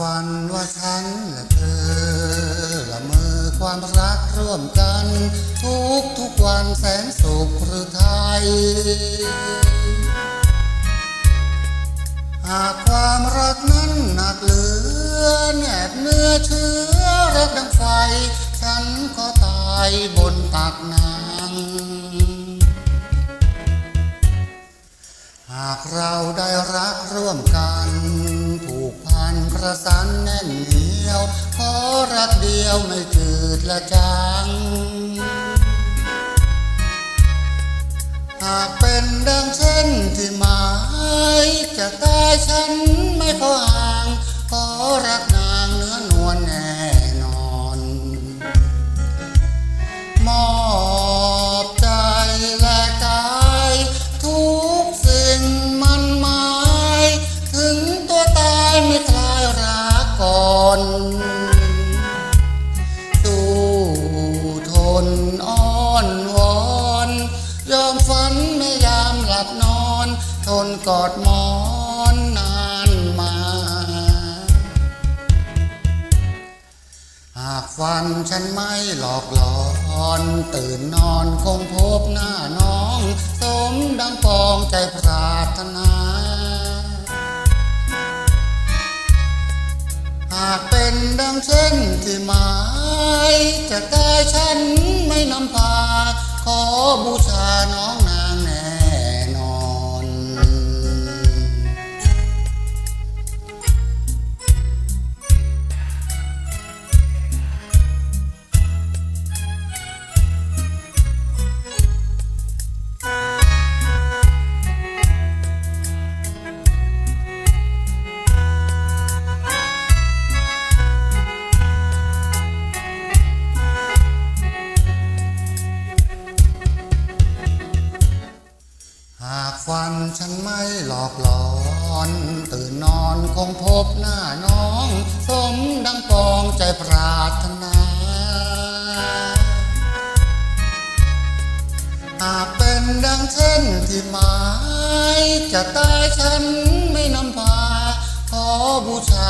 ฝันว่าฉันและเธอละเมอความรักร่วมกัน ทุกทุกวันแสนสุขหรือไทย หากความรักนั้นหนักเหลือแอบเนื้อเชื้อรักดังไฟ ฉันก็ตายบนตักนางหากเราได้รักร่วมกัน ประสานแน่นเหนียวขอรักเดียวไม่จืดละจาง น สู้ทนอ้อนวอนยอมฝันไม่ยามหลับนอน ทนกอดหมอนนานมา หากฝันฉันไม่หลอกหลอน ตื่นนอนคงพบหน้าน้อง สมดังปองใจปรารถนา ช่นที่หมายจะตายฉันไม่นำพา ขอบูชาน้อง ฝันฉันไม่หลอกหลอน ตื่นนอนคงพบหน้าน้อง สมดังปองใจปรารถนา หากเป็นดังเช่นที่หมาย จะตายฉันไม่นำพา ขอบูชา